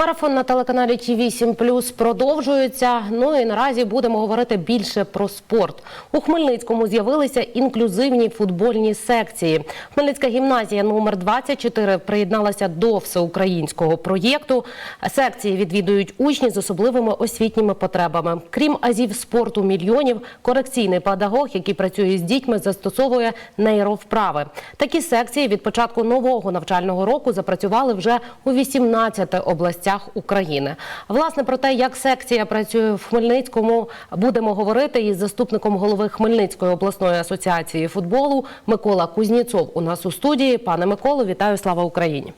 Марафон на телеканалі Ті 7 Плюс продовжується. Ну і наразі будемо говорити більше про спорт. У Хмельницькому з'явилися інклюзивні футбольні секції. Хмельницька гімназія номер 24 приєдналася до всеукраїнського проєкту. Секції відвідують учні з особливими освітніми потребами. Крім азів спорту мільйонів, корекційний педагог, який працює з дітьми, застосовує нейровправи. Такі секції від початку нового навчального року запрацювали вже у 18 областях України. Власне про те, як секція працює в Хмельницькому, будемо говорити із заступником голови Хмельницької обласної асоціації футболу Микола Кузніцов. У нас у студії. Пане Миколо, вітаю! Слава Україні!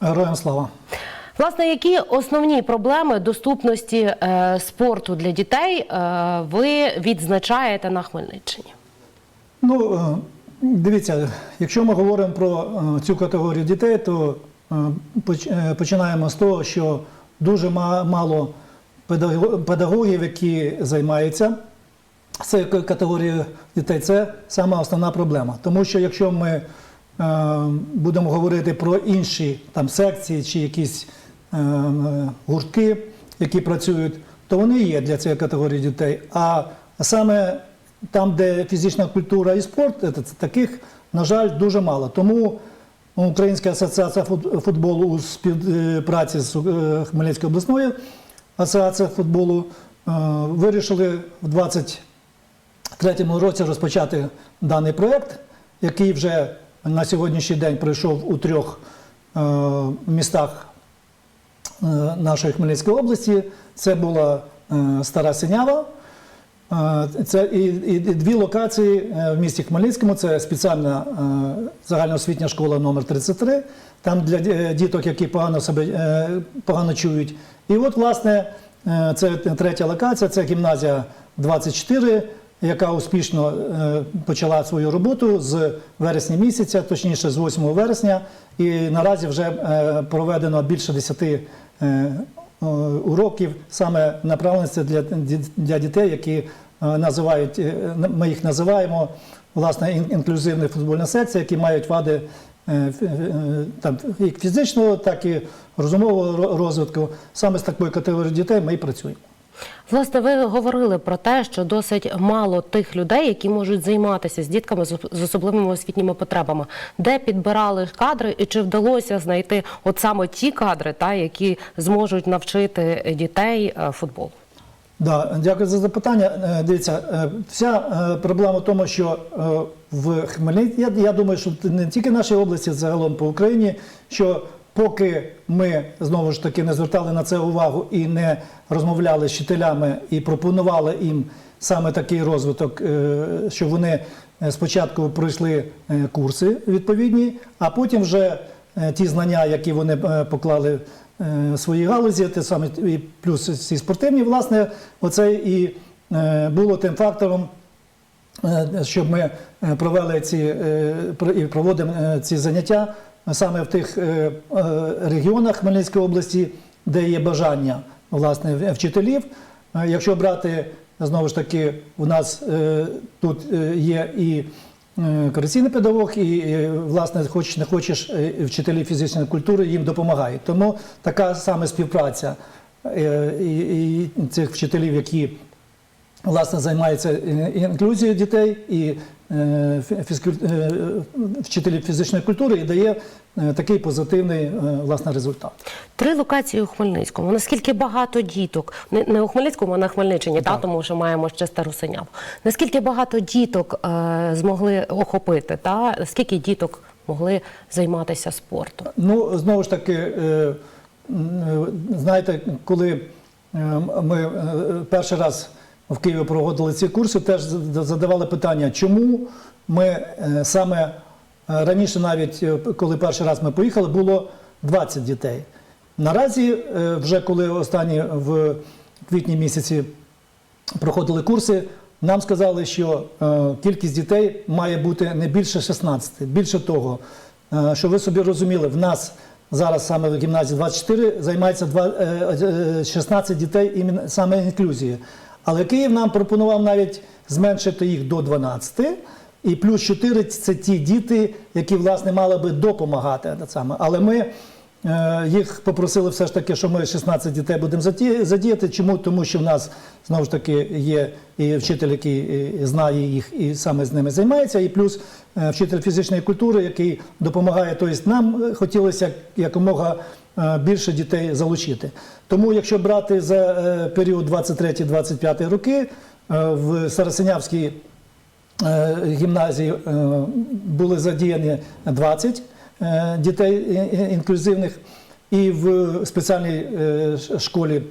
Героям слава. Власне, які основні проблеми доступності е, спорту для дітей е, ви відзначаєте на Хмельниччині? Ну, е, дивіться, якщо ми говоримо про е, цю категорію дітей, то починаємо з того, що дуже мало педагогів, які займаються цією категорією дітей. Це сама основна проблема. Тому що якщо ми е, будемо говорити про інші там секції чи якісь е, е, гуртки, які працюють, то вони є для цієї категорії дітей. А саме там, де фізична культура і спорт, таких, на жаль, дуже мало. Тому Українська асоціація футболу у співпраці з е, Хмельницькою обласною асоціацією футболу е, вирішили в 23-му році розпочати даний проєкт, який вже на сьогоднішній день пройшов у трьох е, містах е, нашої Хмельницької області. Це була е, Стара Синява. Е, Це і, і, і дві локації е, в місті Хмельницькому. Це спеціальна е, загальноосвітня школа номер 33 там для діток, які погано себе е, погано чують. І от, власне, е, це третя локація, це гімназія 24, яка успішно е, почала свою роботу з вересня місяця, точніше з 8 вересня. І наразі вже е, проведено більше 10 е, е, уроків саме направленості для, для дітей, які е, називають, е, ми їх називаємо власне ін- інклюзивна футбольна секція, які мають вади е, е, там, як фізичного, так і розумового розвитку. Саме з такою категорією дітей ми і працюємо. Власне, ви говорили про те, що досить мало тих людей, які можуть займатися з дітками з особливими освітніми потребами. Де підбирали кадри, і чи вдалося знайти от саме ті кадри, та які зможуть навчити дітей е, футболу? Да, дякую за запитання. Е, Дивіться, е, вся е, проблема в тому, що в Хмельницькій, я, я думаю, що не тільки в нашій області, загалом по Україні, що поки ми знову ж таки не звертали на це увагу і не розмовляли з вчителями і пропонували їм саме такий розвиток, щоб вони спочатку пройшли курси відповідні, а потім вже ті знання, які вони поклали своїй галузі, те саме і плюс ці спортивні, власне, оце і е, було тим фактором, е, щоб ми е, провели ці е, і проводимо е, ці заняття саме в тих е, е, регіонах Хмельницької області, де є бажання власне вчителів. Е, Якщо брати знову ж таки, у нас е, тут е, є і е, корекційний педагог, і е, власне, хочеш не хочеш, е, вчителі фізичної культури їм допомагають. Тому така саме співпраця е, і, цих вчителів, які власне займаються е, інклюзією дітей і е, е, вчителів фізичної культури і дає е, такий позитивний власне результат. Три локації у Хмельницькому. Наскільки багато діток, не, у Хмельницькому, а на Хмельниччині, та, тому що маємо ще стару синяву. Наскільки багато діток е, змогли охопити, та скільки діток могли займатися спортом? Ну, знову ж таки, е, знаєте, коли ми перший раз в Києві проводили ці курси, теж задавали питання, чому ми е, саме е, раніше, навіть е, коли перший раз ми поїхали, було 20 дітей. Наразі, вже коли останні в квітні місяці проходили курси, нам сказали, що кількість дітей має бути не більше 16. Більше того, що ви собі розуміли, в нас зараз саме в гімназії 24 займається два- е, е, 16 дітей саме інклюзією. Але Київ нам пропонував навіть зменшити їх до 12. І плюс 4 – це ті діти, які власне мали би допомагати. Але ми е, їх попросили все ж таки, що ми 16 дітей будемо задіяти. Чому? Тому що в нас знову ж таки є і вчитель, який е, знає їх і саме з ними займається, і плюс е, вчитель фізичної культури, який допомагає. Тобто нам хотілося якомога більше дітей залучити. Тому, якщо брати за е, період 23-25 роки, е, в Старосинявській е, гімназії е, були задіяні 20 е, дітей інклюзивних, і в спеціальній е, школі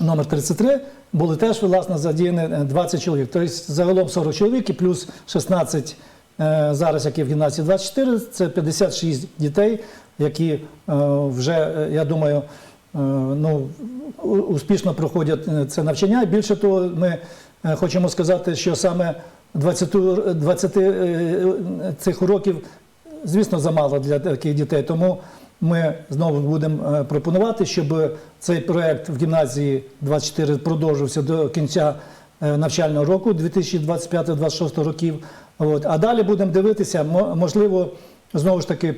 номер 33 були теж власне задіяні е, 20 чоловік. Тобто загалом 40 чоловік і плюс 16 е, зараз, які в гімназії 24, це 56 дітей, які е, вже, е, я думаю, е, ну, успішно проходять це навчання. Більше того, ми хочемо сказати, що саме 20, ур- 20 е, цих уроків, звісно, замало для таких дітей. Тому ми знову будемо пропонувати, щоб цей проект в гімназії 24 продовжився до кінця навчального року 2025-2026 років. От. А далі будемо дивитися, мо- можливо, знову ж таки.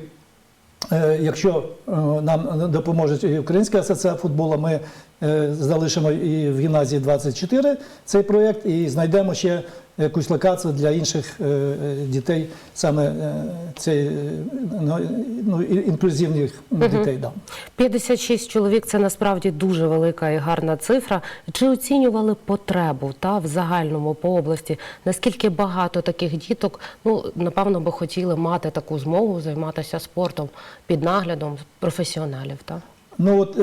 Е, Якщо е, нам допоможе Українська асоціація футболу, ми е, залишимо і в гімназії 24 цей проєкт і знайдемо ще якусь локацію для інших е, е, дітей, саме е, цей ну, ну інклюзивних дітей. Да. 56 чоловік це насправді дуже велика і гарна цифра. Чи оцінювали потребу та в загальному по області? Наскільки багато таких діток ну напевно би хотіли мати таку змогу займатися спортом під наглядом професіоналів? Та? Ну от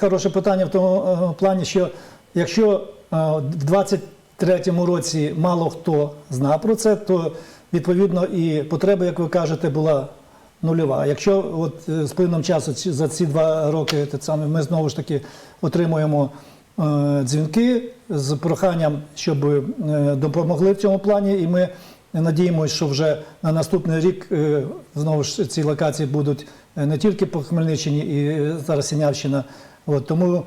хороше питання в тому плані, що якщо в 20 третьому році мало хто знав про це, то відповідно і потреба, як ви кажете, була нульова. Якщо от е, з плином часу за ці два роки ми знову ж таки отримуємо е, дзвінки з проханням, щоб е, допомогли в цьому плані, і ми надіємося, що вже на наступний рік знову ж ці локації будуть не тільки по Хмельниччині і зараз Сінявщина. От тому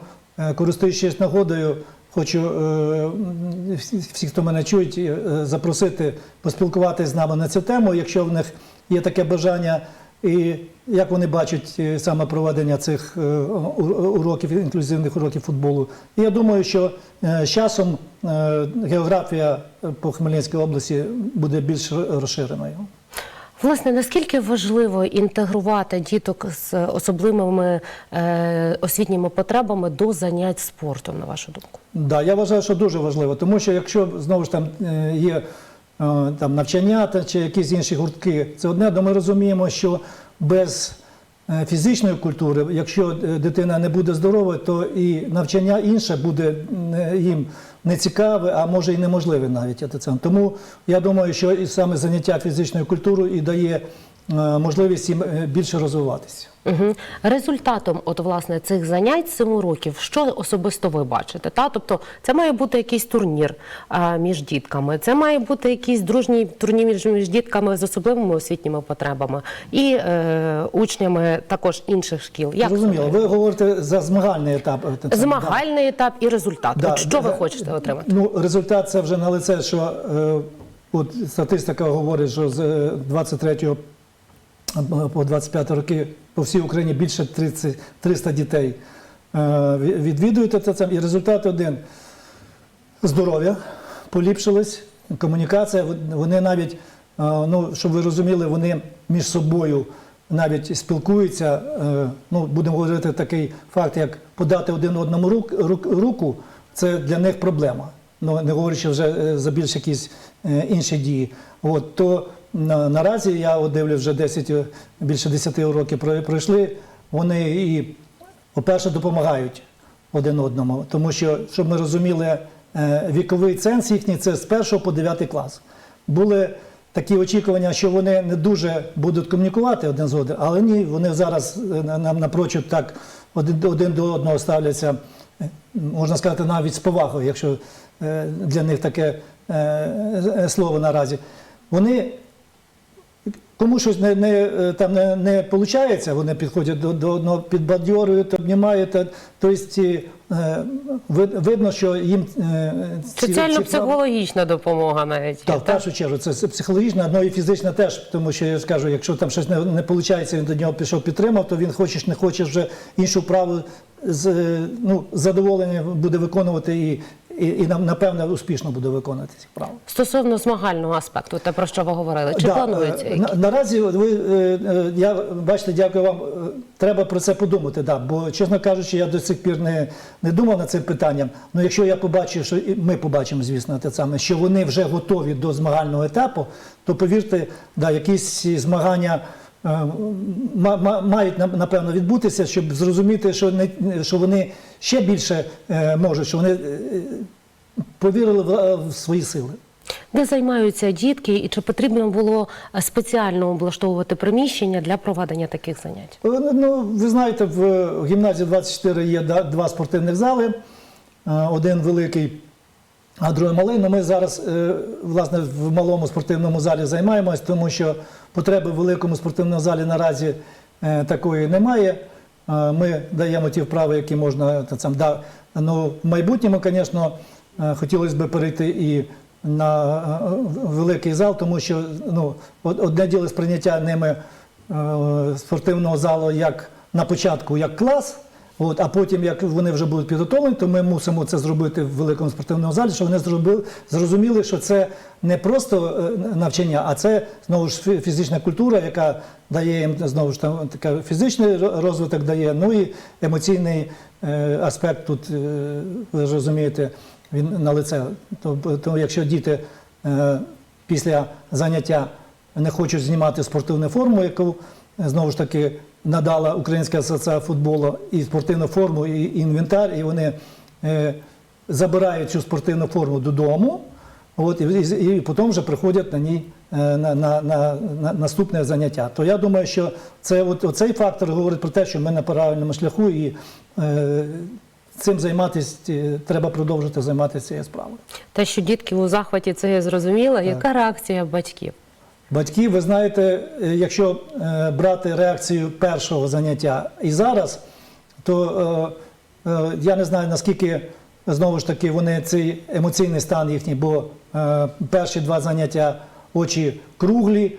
користуючись нагодою хочу е, м, всі, всі, хто мене чують, е, запросити поспілкуватися з нами на цю тему, якщо в них є таке бажання. І як вони бачать е, саме проведення цих уроків, інклюзивних уроків футболу. І я думаю, що з часом географія по Хмельницькій області буде більш розширеною. Власне наскільки важливо інтегрувати діток з особливими е, освітніми потребами до занять спортом, на вашу думку? Да, я вважаю, що дуже важливо, тому що якщо знову ж там е, є е, там навчання чи якісь інші гуртки, це одне, але ми розуміємо, що без е, фізичної культури, якщо дитина не буде здорова, то і навчання інше буде їм не цікаве, а може і неможливе навіть. Тому я думаю, що і саме заняття фізичною культурою і дає можливість їм е, більше розвиватися. Угу. Результатом, от власне цих занять семи років, що особисто ви бачите? Та тобто, це має бути якийсь турнір а, між дітками, це має бути якийсь дружній турнір між, між дітками з особливими освітніми потребами і е, учнями також інших шкіл. Як Зрозуміло, ви говорите за змагальний етап. е, саме, да. змагальний етап і результат? Да, От що ви е, хочете отримати? Ну, результат це вже на лице, що е, от статистика говорить, що з е, 23 по 25 роки по всій Україні більше 30, 300 дітей е, відвідують це. І результат один. Здоров'я поліпшилось, комунікація. Вони навіть, е, ну, щоб ви розуміли, вони між собою навіть спілкуються. е, Ну, будемо говорити такий факт, як подати один одному рук, рук, руку, це для них проблема. Ну, не говорячи вже за більш якісь інші дії. От, то наразі я дивлюсь вже 10, е, більше 10 років пройшли. Вони і, по-перше, допомагають один одному. Тому що, щоб ми розуміли, е, віковий ценз їхній це з 1 по 9 клас. Були такі очікування, що вони не дуже будуть комунікувати один з одним, але ні, вони зараз е, нам напрочуд так один, один до одного ставляться, е, можна сказати, навіть з повагою, якщо для них таке слово наразі. Вони Кому щось не, не, е, там не, не виходить, вони підходять до, до одного, підбадьорюють, обнімають. Тобто видно, що їм е, Соціально-психологічна допомога навіть. так, в першу чергу, це психологічна, ну і фізична теж, тому що я скажу, якщо там щось не, не виходить, він до нього пішов підтримав, то він хочеш не хочеш вже іншу вправу з ну, з задоволенням буде виконувати і, і, і нам, напевне успішно буде виконувати ці вправи. Стосовно змагального аспекту, те про що ви говорили, чи Да, планується? е, на, наразі ви е, е, я бачите, дякую вам. Треба про це подумати. Да, бо чесно кажучи, я до сих пір не, не думав над цим питанням. Ну якщо я побачу, що ми побачимо, звісно, те саме, що вони вже готові до змагального етапу, то повірте, да, якісь змагання. Е, ма- ма- Мають на- напевно відбутися, щоб зрозуміти, що не що вони ще більше е, можуть, що вони е, повірили в, свої сили. Де займаються дітки, і чи потрібно було спеціально облаштовувати приміщення для проведення таких занять? Ну, ви знаєте, в гімназії 24 є два спортивних зали, один великий, а другий малий. Ну, ми зараз е, власне в малому спортивному залі займаємось, тому що потреби в великому спортивному залі наразі е, такої немає. Е, Ми даємо ті вправи, які можна та сам да. Ну, в майбутньому, звісно, хотілося б перейти і на великий зал, тому що ну, одне діло сприйняття ними спортивного залу як на початку як клас. От, а потім, як вони вже будуть підготовлені, то ми мусимо це зробити в великому спортивному залі, щоб вони зробили, зрозуміли, що це не просто е, навчання, а це знову ж фізична культура, яка дає їм знову ж там така фізичний розвиток дає, ну і емоційний е, аспект тут, е, ви розумієте, він на лице. То, то якщо діти е, після заняття не хочуть знімати спортивну форму, яку е, знову ж таки надала Українська асоціація футболу і спортивну форму, і інвентар, і вони е, забирають цю спортивну форму додому. От, і, і, і потім вже приходять на ній е, на, на, на, на наступне заняття. То я думаю, що це от, оцей фактор говорить про те, що ми на правильному шляху і е, цим займатися е, треба продовжити займатися цією справою. Те, що дітки у захваті, це я зрозуміла. Яка реакція батьків? Батьки, ви знаєте, е, якщо е, брати реакцію першого заняття і зараз, то е, я не знаю наскільки знову ж таки вони цей емоційний стан їхній, бо перші два заняття очі круглі,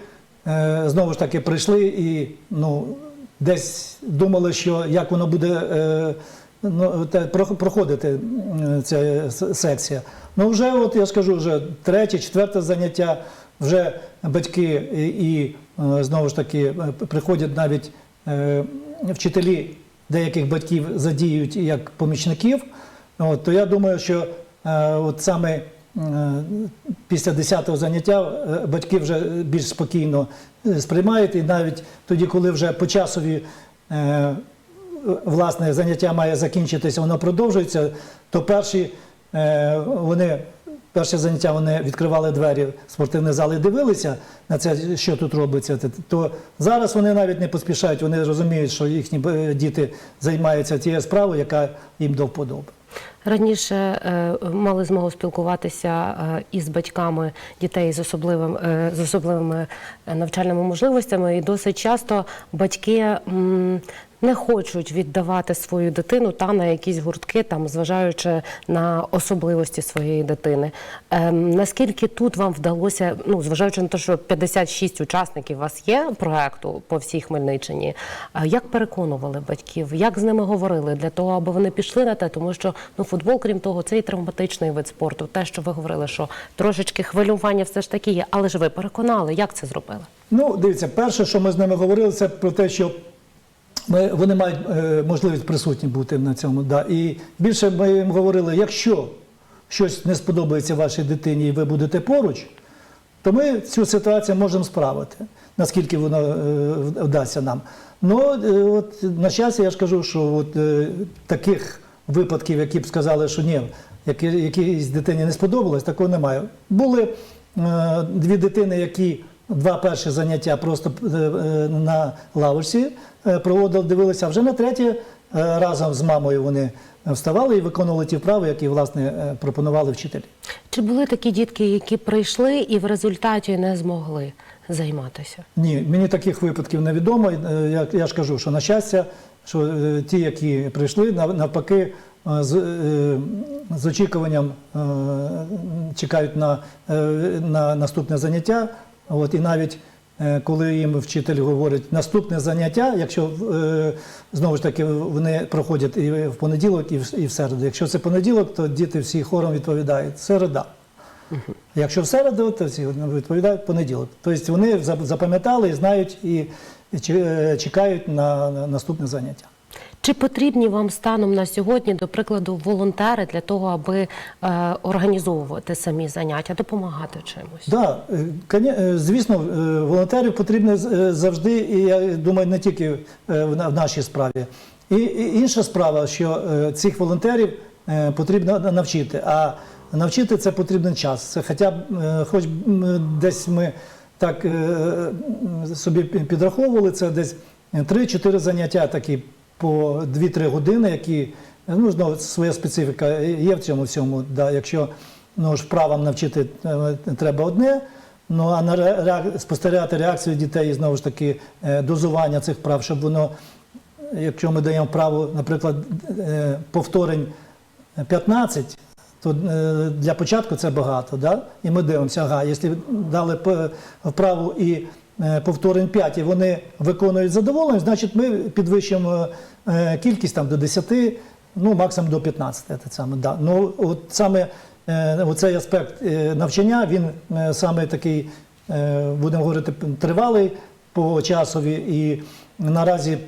знову ж таки прийшли і ну, десь думали, що як воно буде. Ну, те, проходити ця секція. Ну, вже, от я скажу, вже третє, четверте заняття, вже батьки і, е, знову ж таки е, приходять навіть е, вчителі деяких батьків задіють як помічників. От, то я думаю, що от саме після 10-го заняття батьки вже більш спокійно сприймають, і навіть тоді, коли вже по часові. власне заняття має закінчитися, воно продовжується, то перші вони. Перше заняття вони відкривали двері в спортивний зал і дивилися на це, що тут робиться. То зараз вони навіть не поспішають, вони розуміють, що їхні е, діти займаються тією справою, яка їм до вподоби. Раніше е, мали змогу спілкуватися е, із батьками дітей з особливим з особливими навчальними можливостями, і досить часто батьки не хочуть віддавати свою дитину та на якісь гуртки, там зважаючи на особливості своєї дитини. Ем, наскільки тут вам вдалося, ну зважаючи на те, що 56 учасників у вас є проекту по всій Хмельниччині, е, як переконували батьків, як з ними говорили для того, аби вони пішли на те, тому що ну футбол, крім того, це і травматичний вид спорту. Те, що ви говорили, що трошечки хвилювання все ж таки є, але ж ви переконали, як це зробили? Ну, дивіться, перше, що ми з ними говорили, це про те, що ми, вони мають е, можливість присутні бути на цьому. Да. І більше ми їм говорили, якщо щось не сподобається вашій дитині і ви будете поруч, то ми цю ситуацію можемо справити, наскільки воно е, вдасться нам. Ну, е, от, на щастя, я ж кажу, що от, е, таких випадків, які б сказали, що ні, які, якійсь дитині не сподобалось, такого немає. Були е, дві дитини, які два перші заняття просто е, е, на лавочці е, проводили, дивилися, а вже на третє разом з мамою вони вставали і виконували ті вправи, які власне пропонували вчителі. Чи були такі дітки, які прийшли і в результаті не змогли займатися? Ні, мені таких випадків не відомо. Е, Я, я ж кажу, що на щастя, що ті, які прийшли, навпаки, з, з очікуванням чекають на, на наступне заняття. От, і навіть е, коли їм вчитель говорить наступне заняття, якщо е, знову ж таки вони проходять і в понеділок, і в, і в середу. Якщо це понеділок, то діти всі хором відповідають середа. Якщо в середу, то всі відповідають понеділок. Тобто вони запам'ятали і знають і е, чекають на наступне заняття. Чи потрібні вам станом на сьогодні, до прикладу, волонтери для того, аби е, організовувати самі заняття, допомагати чимось? Да, е, е, звісно, е, волонтерів потрібно завжди, і я думаю, не тільки в нашій справі. І, інша справа, що цих волонтерів потрібно навчити. А навчити це потрібен час. Хоча б, хоч десь ми так собі підраховували, це десь 3-4 заняття такі по 2-3 години, які е, ну, знову своя специфіка є в цьому всьому. Да, якщо ну, ж вправам навчити е, треба одне. Ну а на реак- спостерігати реакцію дітей і знову ж таки е, дозування цих вправ, щоб воно, якщо ми даємо вправу, наприклад, повторень 15, то для початку це багато. Да? І ми дивимося, ага, якщо дали вправу і повторень 5, і вони виконують з задоволенням, значить ми підвищуємо е, кількість там, до 10, ну максимум до 15. Це саме, да. ну, от саме е, оцей аспект е, навчання, він е, саме такий, е, будемо говорити, тривалий по часові і наразі.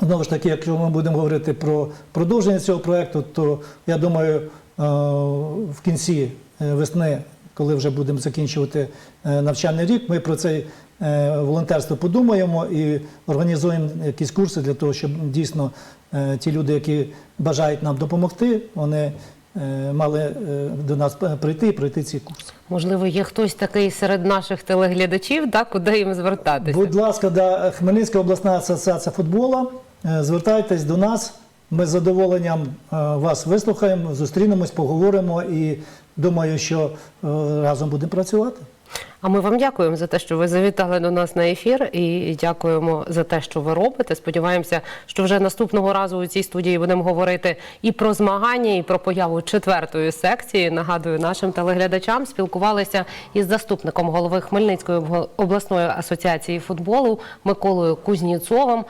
Знову ж таки, якщо ми будемо говорити про продовження цього проєкту, то я думаю, е, в кінці е, весни, коли вже будемо закінчувати е, навчальний рік, ми про це е, волонтерство подумаємо і організуємо якісь курси для того, щоб дійсно е, ті люди, які бажають нам допомогти, вони е, мали е, до нас прийти і пройти ці курси. Можливо, є хтось такий серед наших телеглядачів, так, куди їм звертатися? Будь ласка, да, Хмельницька обласна асоціація футболу. Е, Звертайтесь до нас. Ми з задоволенням е, вас вислухаємо, зустрінемось, поговоримо і думаю, що е, разом будемо працювати. А ми вам дякуємо за те, що ви завітали до нас на ефір, і дякуємо за те, що ви робите. Сподіваємося, що вже наступного разу у цій студії будемо говорити і про змагання, і про появу четвертої секції. Нагадую, нашим телеглядачам спілкувалися із заступником голови Хмельницької обласної асоціації футболу Миколою Кузніцовим.